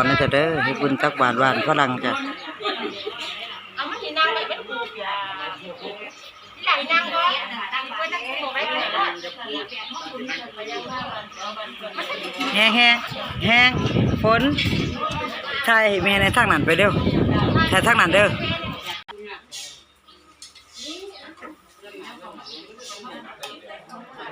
รนะจ๊ะเด้อให้บุญตักบาตรบ้านฝรั่งจ้ะเอามาที่นั่งไปเป็นกูที่ไหนนั่งก็นั่งไปนั่งกูไปไหนก็แห้งแห้งแห้งฝนใช่แม่ในทางนั้นไปเด้อใช่ทางนั้นเด้อ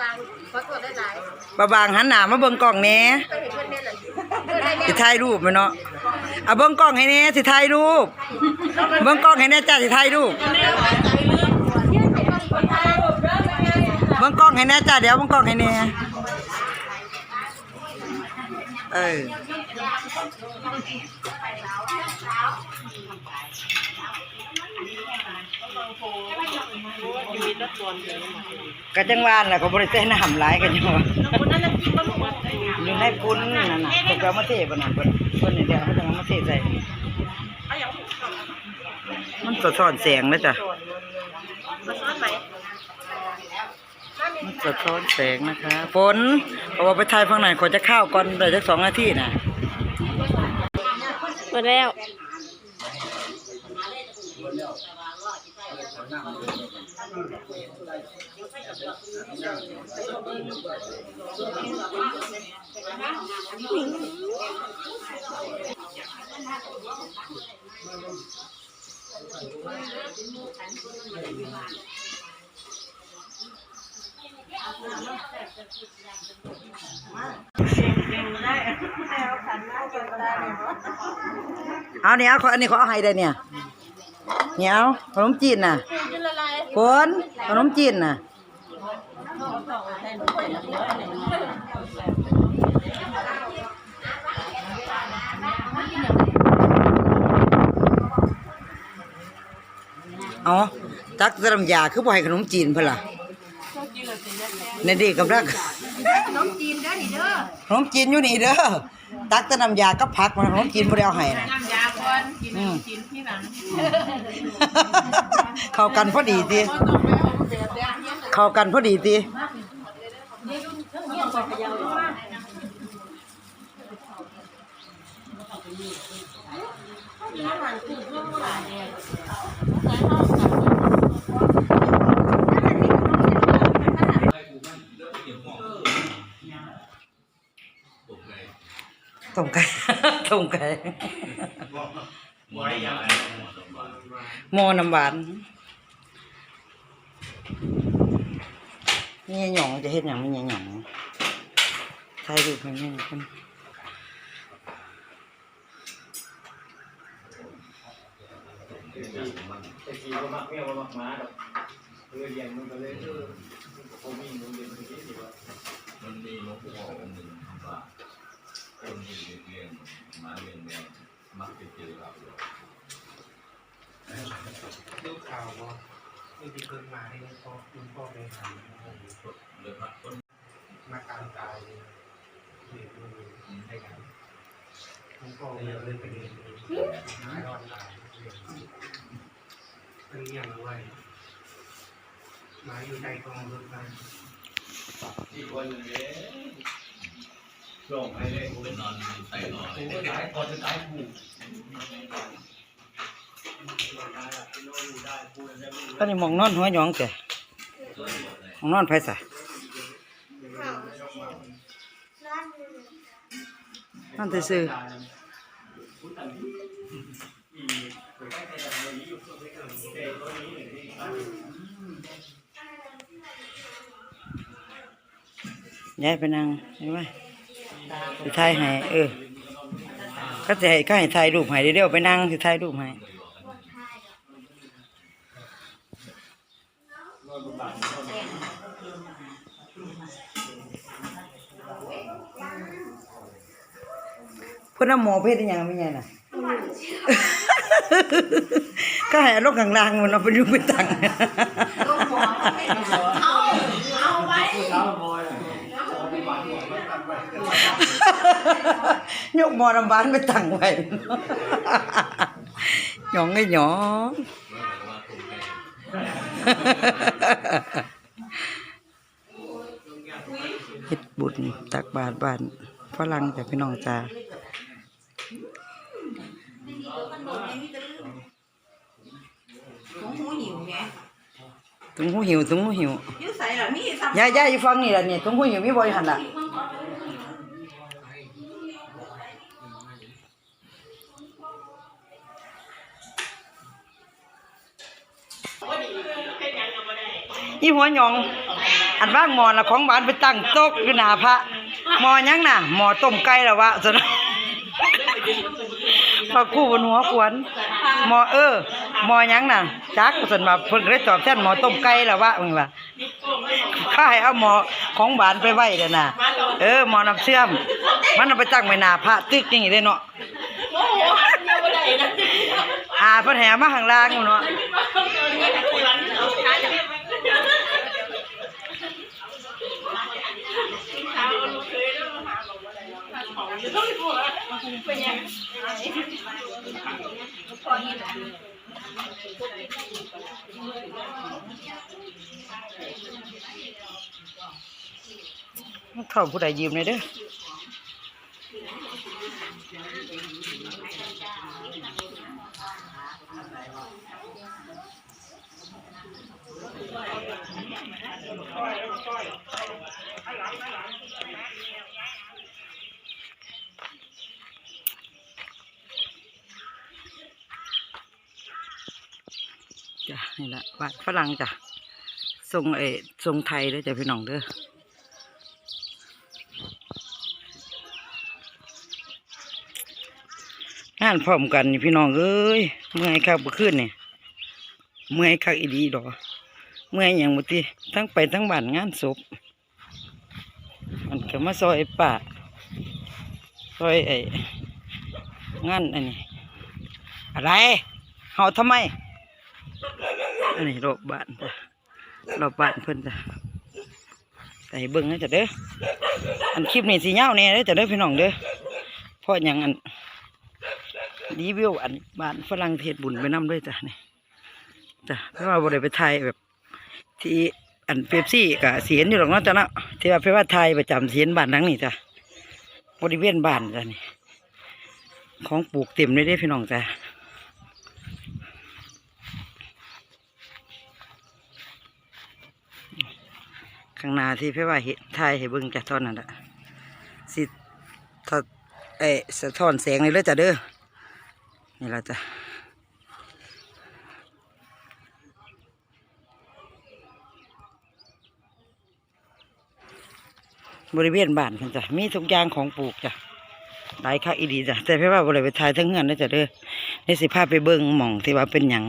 บางขอตรวจได้หลายบาบางหันหน้ามาเบิ่งกล้องแหน่ไปเห็นเพื่อนเนี่ยเลยเพื่อนได้เนี่ยสิถ่ายรูปแม่เนาะเอาเบิ่งกล้องให้แหน่สิถ่ายรูป เบิ่งกล้องให้แหน่จ้าสิถ่ายรูป เบิ่งกล้องให้แหน่จ้าเดี๋ยวเบิ่งกล้องให้แหน่เออ ก็จังหวานแหละก็บ่ได้ใส่น้ำหลายกันอยู่ว่าอยู่ในปุ้นนั่นน่ะเพิ่นก็เอามาเทบ่นั่นเพิ่นเพิ่นนี่เดี๋ยวเขาจะเอามาเทใส่มันสะท้อนแสงนะจ๊ะมาซ้อนไหมมันสะท้อนแสงนะคะฝนเพราะว่าไปถ่ายฝั่งนั้นขอจะเข้าวก่อนได้จักสองนาทีน่ะ หมดแล้วมา เอาเนี่ยเอาอันนี้เขอเอาให้ได้เนี่ยเนี่ยเอาขนมจีนน่ะจะละลายฝนขนมจีนน่ะอ๋อตักสลัมยาคือบ่ให้ขนมจีนเพิ่นล่ะ นี่ดีกับรักขนมจีนเด้อนี่เด้อขนมจีนอยู่นี่เด้อตักแต่น้ำยากับผักมันขนมจีนบ่ได้เอาให้นะน้ำยาก่อนกินอืมกินที่หลังเข้ากันพอดีติเข้ากันพอดีติต้มไก่ ต้มไก่หม้อน้ำหวานนี่หยองจะเฮ็ดหยังมันหยองถ่ายรูปให้แม่เพิ่นแต่ทีก็มักเมียว่ามักหมาดอกเออเลี้ยงมันก็เลยเออผมมีมันเลี้ยงมันที่สิว่ามันมีหลวงพ่อองค์หนึ่งทำว่า คนที่เลี้ยงหมาเลี้ยงแมวมักจะเจอเราดูกข่าวว่าไม่มีเพิ่งมาให้ลูกพ่อคุณพ่อไปหาเลยพัดต้นมาตามตายเลยเด็กมันให้กันคุณพ่อเลยเลยไปเรียนหาออนไลน์เรียนเป็นเลี้ยงเอาไว้มาอยู่ใจกองรถมาที่คนเลย ลงไปเลยเป็นนอนใส่นอนกูก็ตายก่อนจะตายกูตอนนี้มองนอนหัวหยองแกมองนอนไผซะนอนซื่อพูดตามนี้อีเย้ายไปนั่งเห็นไหม สิถ่ายให้เออก็จะให้ก็ให้ถ่ายรูปให้เดี๋ยวๆไปนั่งสิถ่ายรูปให้เพื่อนเอาหมอเพศได้ยังไม่ไงน่ะก็ให้เอาลงข้างล่างมันเอาไปยุ่งไปตังเอาเอาไว้ ยกหมอน้ำบานไปตั้งไว้หยองไอ้หยองเฮ็ดบุญตักบาตรบ้านฝรั่งแต่พี่น้องจ้าหมูหิวไงถุงหูหิวถุงหูหิวยืดใส่ละมีซ้ยายยายอยู่ฟังนี่ล่ะเนี่ยถุงหูหิวมีบ่อยู่หั่นล่ะ อีหัวหยอง อันว่างหมอน่ะของบ้านไปตั้งโต๊ะอยู่หน้าพระหมอหยังน่ะหมอต้มไก่ล่ะวะซะนะพระครู่บนหัวขวนหมอเออหมอหยังน่ะจักสนว่าเพิ่นก็เลยตอบแทนหมอต้มไก่ล่ะวะมึงล่ะข้าให้เอาหมอของบ้านไปไว้เด้อน่ะ เออหมอน้ำเชื่อม มันเอาไปตั้งไว้หน้าพระตึกอย่างนี้เด้เนาะำโอ้โหหันเดียวบ่ได้นะอ่าเพิ่นแห่มาข้างล่างอยู่เนาะ เข้าผู้ใดยืมเลยเด้อจ้ะ นะบ้านฝรั่งจ้ะทรงเอทรงไทยเด้อจ้ะพี่น้องเด้องานพร้อมกันพี่น้องเอ้ยเมื่อยคักบ่ขึ้นเนี่ยเมื่อยคักอีดีดอกเมื่อยอย่างบ่ติทั้งไปทั้งบ้านงานศพมันก็มาซอยป่าซอยไอ้งานอันนี้อะไรเฮาทำไม อันนี้รอบบ้านจ้ะรอบบ้านเพิ่นจ้ะแต่เบิ่งนะจ้ะเด้ออันคลิปนี้สิยาวแน่เด้อจ้ะเด้อพี่น้องเด้อเพราะหยังอันรีวิวอันบ้านฝรั่งเทศบุญไปนำด้วยจ้ะนี่จ้ะเพราะว่าบริไปไทยแบบ ที่อันเปปซี่กับเสียนอยู่หรอกเนาะจ้ะเนาะที่ว่าไปว่าไทยประจำเสียนบ้านหลังนี่จ้ะบริเวณบ้านจ้ะนี่ของปลูกเต็มเลยเด้พี่น้องจ้ะ ข้างหน้าที่พี่ว่าเห็นไทยให้เบิ่งจะท่านั้นแหละสิทอดเอ้ยสะท้อนแสงเลยเลยจ้ะเด้อนี่ละจ้ะบริเวณบ้านกันจ้ะมีทุกอย่างของปลูกจ้ะหลายค่าอีดีจ้ะแต่พี่ว่าบริเวณไทยทั้งเงินนะจ้ะเด้อในสิภาพไปเบิ่งหม่องที่ว่าเป็นอย่าง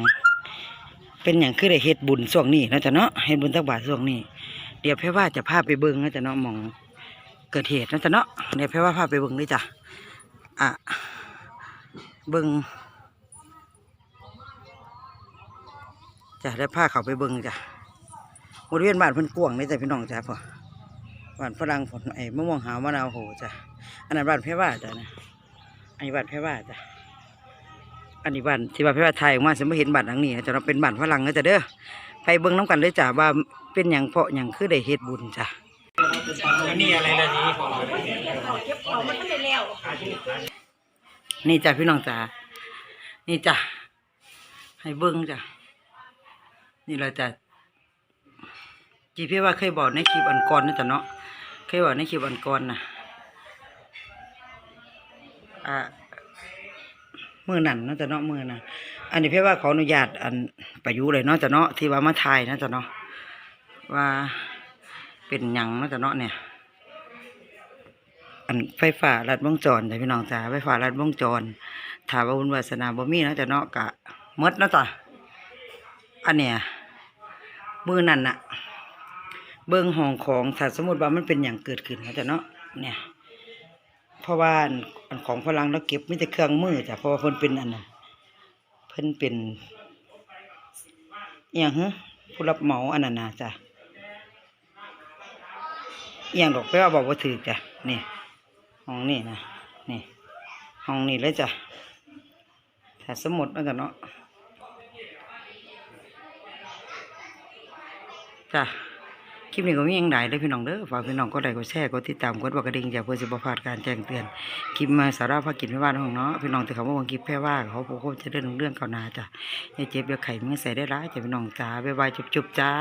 เป็นอย่างคือได้เฮ็ดบุญช่วงนี้นะจ้ะเนาะเฮ็ดบุญตักบาตรช่วงนี้ เดี๋ยวเพี่ว่าจะพาไปเบิ่งนะจ้ะเนาะมองเกิดเหตุนะจ้ะเนาะเดี๋ยวเพี่ว่าพาไปเบิ่งด้วยจ้ะอะเบิ่งจ้ะได้พาเขาไปเบิ่งจ้ะบริเวณบ้านพิ่นกว้งเลยจ้ะพี่น้องจ้ะพ่อบ้านฝรั่งผลไอ้มะม่วงหาวมะนาวโหจ้ะอันนั้นบ้านแพร่ว่าจ้ะนะอันนี้บ้านแพร่ว่าจ้ะอันนี้บ้านที่บ้านแพร่ว่าไทยออกมาสมมติเห็นบ้านหลังนี้จะเราเป็นบ้านฝรั่งนะจ้ะเด้อ ไปเบิ่งน้ำกันเลยจ้ะว่าเป็นอย่างเพาะอย่างคือได้เฮ็ดบุญจ้ะนี่อะไรนะนี้เอามันก็ได้แล้วนี่จ้ะพี่น้องจ้ะนี่จ้ะให้เบิ่งจ้ะนี่เราจะจีพี่ว่าเคยบอกในคลิปอันก่อนนะจ๊ะเนาะเคยบอกในคลิปอันก่อนนะอ่ามือหนั่นนะจ้ะเนาะมือน่ะ อันนี้เพี่ว่าขออนุญาตอันประยุเลยเนาะจ้ะเนาะที่ว่ามาถ่ายเนาะจ้ะเนาะว่าเป็นหยังเนาะจ้ะเนาะเนี่ย อันไฟฟ้าลัดวงจรจ้ะพี่น้องจ้าไฟฟ้าลัดวงจรถามว่าบุญวาสนาบ่มีเนาะจ้ะเนาะกะมดเนาะจ้ะอันเนี้ยมือนั่นน่ะ เบิ่งห้องของถ้าสมมติว่ามันเป็นอย่างเกิดขึ้นนะจ๊ะเนาะเนี่ยเพราะว่าอันของฝรั่งเราเก็บไมีแต่เครื่องมือจ้ะเพราะว่าเพิ่นเป็นอันนั้น เพิ่นเป็นอย่างฮะผู้รับเหมาอันนั้นนะจ้ะอย่างดอกไปว่าบอกว่าถือจ้ะนี่ห้องนี่นะนี่ห้องนี่เลยจ้ะถ้าสมมตินะจ๊ะเนาะจ้ะ คลิปนี้ก็มีอย่างไรเลยพี่น้องเด้อฝากพี่น้องก็ได้ก็แชร์ก็ติดตามกดบอกกระดิ่งอย่าเพื่อจะบ่พลาดการแจ้งเตือนคลิปมาสาระภากินไม่ว่าของเนาะพี่น้องแต่เขาบอกว่าคลิปแพ่ว่าเขาพวกเขาจะเลื่อนเรื่องเขาหนาจ้ะอย่าเจ็บอย่าไข่เมื่อใส่ได้ร้ายจ้ะพี่น้องจ้าบ๊ายบายจุบๆจ้า